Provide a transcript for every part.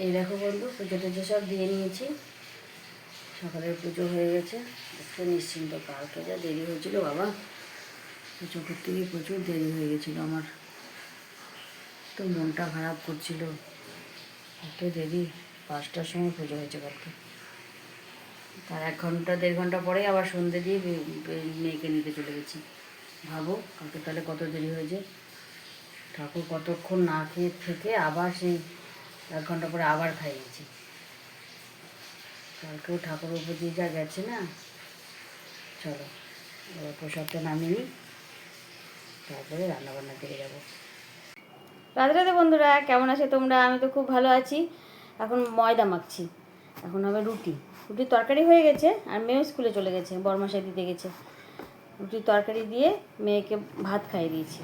এই দেখো বন্ধু পুজো টুজো সব দিয়ে নিয়েছি। সকালের পুজো হয়ে গেছে। একটু নিশ্চিন্ত কালকে যা দেরি হয়েছিল বাবা। পুজো করতে গিয়ে প্রচুর দেরি হয়ে গেছিল আমার। তো মনটা খারাপ করছিল। এত দেরি, পাঁচটার সময় পুজো হয়েছে কালকে। তার এক ঘণ্টা, দেড় ঘণ্টা পরে আবার সন্ধে দিয়ে মেয়েকে নিতে চলে গেছি। ভাবো, কালকে তাহলে কত দেরি হয়েছে। ঠাকুর কতক্ষণ না খেয়ে থেকে আবার সেই এক ঘণ্টা পরে আবার খাইয়েছি। কালকেও ঠাকুর উপর দিয়ে যা গেছে না, চলো প্রসাদটা নামিয়ে নিই, তারপরে রান্নাবান্নার দিকে যাব। রাধে রাধে বন্ধুরা, কেমন আছে তোমরা? আমি তো খুব ভালো আছি। এখন ময়দা মাখছি। এখন হবে রুটি। রুটির তরকারি হয়ে গেছে, আর মেয়েও স্কুলে চলে গেছে বরমাসাই দিতে গেছে। রুটির তরকারি দিয়ে মেয়েকে ভাত খাইয়ে দিয়েছি।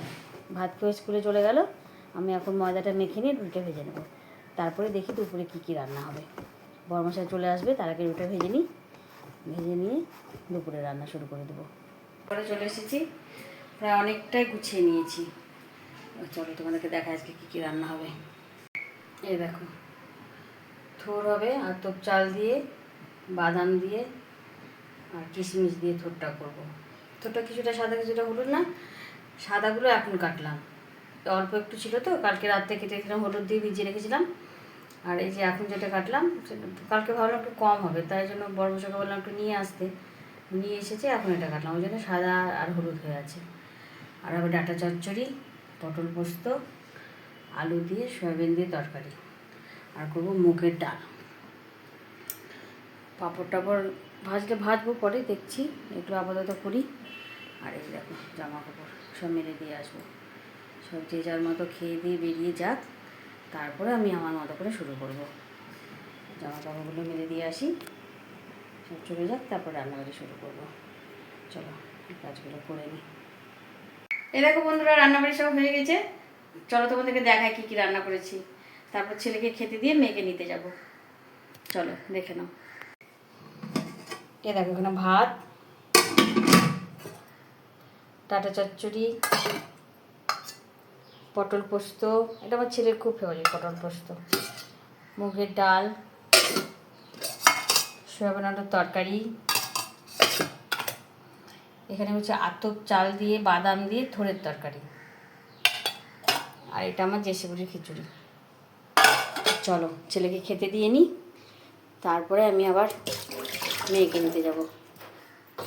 ভাত খেয়ে স্কুলে চলে গেল। আমি এখন ময়দাটা মেখে নিয়ে রুটিটা ভেজে নেব। তারপরে দেখি দুপুরে কী কী রান্না হবে। বরমাসাই চলে আসবে, তার আগে রুটিটা ভেজে নিই। ভেজে নিয়ে দুপুরে রান্না শুরু করে দেবো। পরে চলে এসেছি, প্রায় অনেকটাই গুছিয়ে নিয়েছি। চলো তোমাদেরকে দেখা আজকে কী কী রান্না হবে। এই দেখো, থোর হবে আর তোপ চাল দিয়ে, বাদাম দিয়ে আর কিশমিশ দিয়ে থোরটা করব। থোরটা কিছুটা সাদা, কিছুটা হলুদ না, সাদাগুলো এখন কাটলাম। অল্প একটু ছিল তো, কালকে রাত্রে কেটে রেখেছিলাম হলুদ দিয়ে ভিজিয়ে রেখেছিলাম। আর এই যে এখন যেটা কাটলাম কালকে ভাবলাম একটু কম হবে, তাই জন্য বড় বসাকে বললাম একটু নিয়ে আসতে। নিয়ে এসেছে, এখন এটা কাটলাম। ওই জন্য সাদা আর হলুদ হয়ে আছে। আর আবার ডাটা চচ্চড়ি, পটল পোস্ত, আলু দিয়ে সয়াবিন দিয়ে তরকারি। আর করব মুগের ডাল। পাঁপড় টাপড় ভাজলে ভাজবো, পরে দেখছি এগুলো আপাতত করি। আর এই দেখো জামা কাপড় সব মেরে দিয়ে আসব। সব যে যার মতো খেয়ে দিয়ে বেরিয়ে যাক। তারপরে আমি আমার মতো করে শুরু করব। জামা কাপড়গুলো মেরে দিয়ে আসি। সব চলে যাক, তারপর রান্নাবাড়ি শুরু করব। চলো কাজগুলো করে নিই। এ দেখো বন্ধুরা রান্নাবাড়ি সব হয়ে গেছে। চলো তোমাদেরকে দেখায় কী কী রান্না করেছি। তারপর ছেলেকে খেতে দিয়ে মেয়েকে নিতে যাব। চলো, দেখে নাও। এ দেখো এখানে ভাত, টাটা চচ্চড়ি পটল পোস্ত, এটা আমার ছেলের খুব ফেভারিট পটল পোস্ত। মুগের ডাল সয়াবিন তরকারি। এখানে হচ্ছে আতপ চাল দিয়ে, বাদাম দিয়ে থোড়ের তরকারি। আর এটা আমার জেসিগুড়ির খিচুড়ি। চলো, ছেলেকে খেতে দিয়ে নিই। তারপরে আমি আবার মেয়েকে নিতে যাব।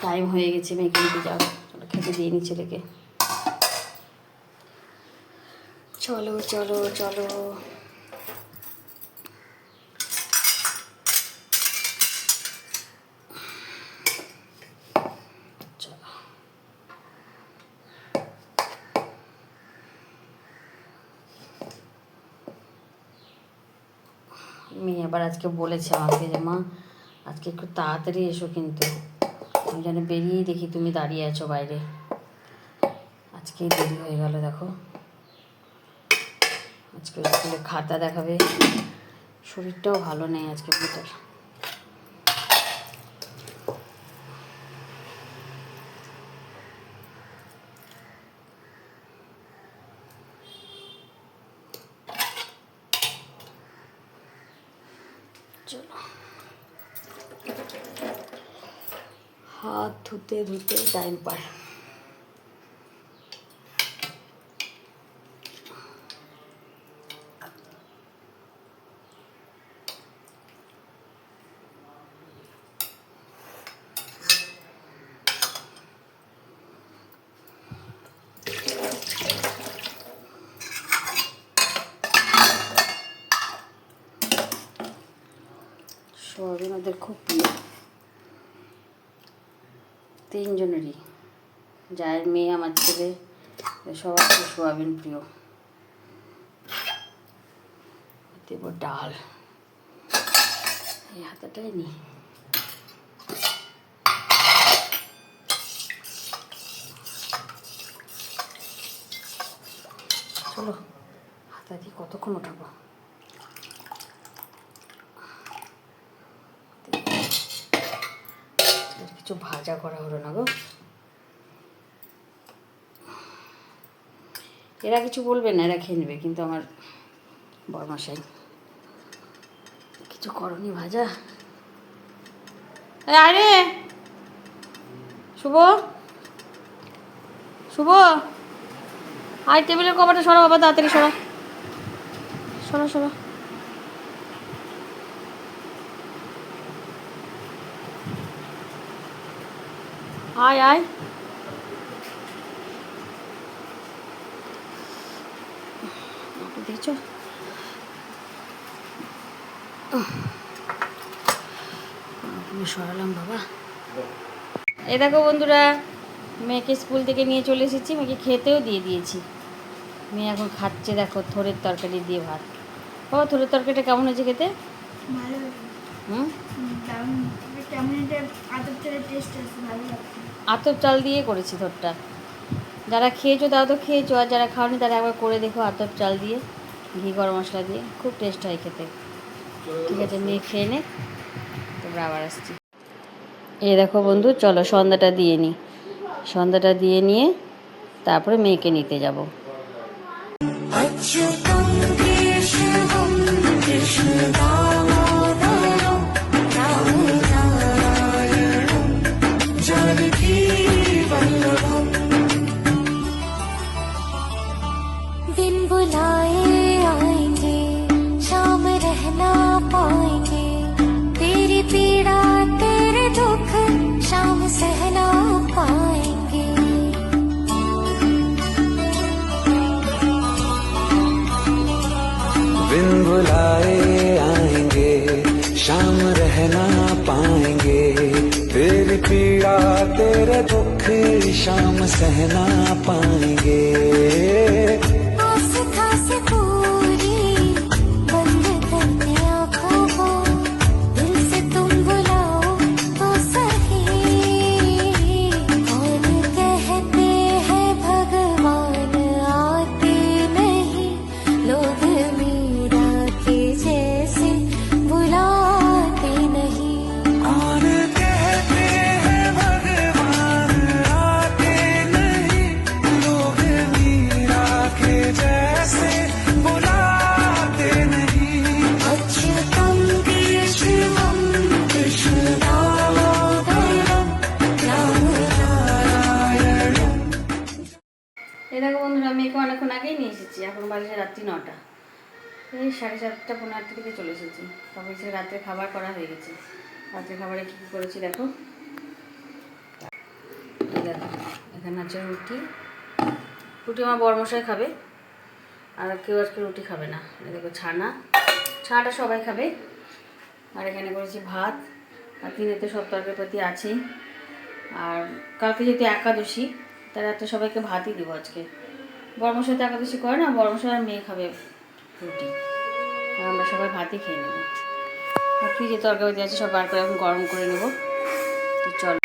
টাইম হয়ে গেছে মেয়েকে নিতে যাব খেতে দিয়ে নিই ছেলেকে। চলো চলো চলো। মেয়ে আবার আজকে বলেছে আমাকে যে, মা, আজকে একটু তাড়াতাড়ি এসো কিন্তু। আমি যেন বেরিয়েই দেখি তুমি দাঁড়িয়ে আছো বাইরে। আজকেই দেরি হয়ে গেল, দেখো। আজকে স্কুলে খাতা দেখাবে। শরীরটাও ভালো নেই আজকে পুতার হাত ধুতে ধুতে টাইম পার। সোয়াবিন ওদের খুব প্রিয়। তিনজনেরই। যার মেয়ে, আমার ছেলে, সবার খুব সোয়াবিন প্রিয়। দেবো ডাল। এই হাতাটাই নি। চলো, হাতা দিয়ে কতক্ষণ ওঠাবো আর কিছু ভাজা করা হলো না গো। এরা কিছু বলবে না, এরা খেয়ে নেবে, কিন্তু আমার বরমাসাই কিছু করনি ভাজা। আরে শুভ? শুভ? আয় টেবিলের কভারটা সরা বাবা, তাড়াতাড়ি সরা। সরা সরা। আয় আয়। দেখছ? সরালাম বাবা। এই দেখো বন্ধুরা মেয়েকে স্কুল থেকে নিয়ে চলে এসেছি মেয়েকে খেতেও দিয়ে দিয়েছি। মেয়ে এখন খাচ্ছে দেখো থোরের তরকারি দিয়ে ভাত। বাবা থোরের তরকারিটা কেমন হয়েছে খেতে? হুম? আতপ চাল দিয়ে করেছি ধরটা। যারা খেয়েছো তারা তো খেয়েছো আর যারা খাওনি তারা একবার করে দেখো আতপ চাল দিয়ে ঘি গরম মশলা দিয়ে খুব টেস্ট হয় খেতে। ঠিক আছে নিয়ে খেয়ে নে তোমরা আবার আসছি। এই দেখো বন্ধু চলো সন্ধ্যাটা দিয়ে নিই সন্ধ্যাটা দিয়ে নিয়ে তারপরে মেয়েকে নিতে যাব। আচ্ছা बिन बुलाए आएँगे शाम रहना पाएँगे। तेरी पीड़ा तेरे दुख शाम सहना पाएँगे। রাত্রি নটা। এই সাড়ে সাতটা, পনেরো আটটা থেকে চলে এসেছি। তবে সে রাত্রে খাবার করা হয়ে গেছে। রাত্রে খাবারে কী কী করেছি দেখো? দেখো, এখানে আছে রুটি। রুটি আমার বরমশাই খাবে, আর কেউ আজকে রুটি খাবে না। দেখো, ছানা। ছানাটা সবাই খাবে। আর এখানে করেছি ভাত। আর তিনেতে সব তরকারিপাতি আছেই। আর কালকে যেহেতু একাদশী, তাই রাত্রে সবাইকে ভাতই দেবো আজকে। বর্মশাই তো একাদশী করে না বর্মশাই আর মেয়ে খাবে রুটি। আমরা সবাই ভাতই খেয়ে নেব। আর ফ্রিজে তরকারি আছে, সব বার করে এখন গরম করে নেব। তো চল।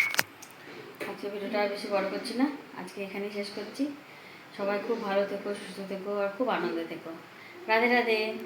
আজকে ভিডিওটা আর বেশি বড় করছি না। আজকে এখানেই শেষ করছি। সবাই খুব ভালো থেকো, সুস্থ থেকো, আর খুব আনন্দে থেকো। রাধে রাধে।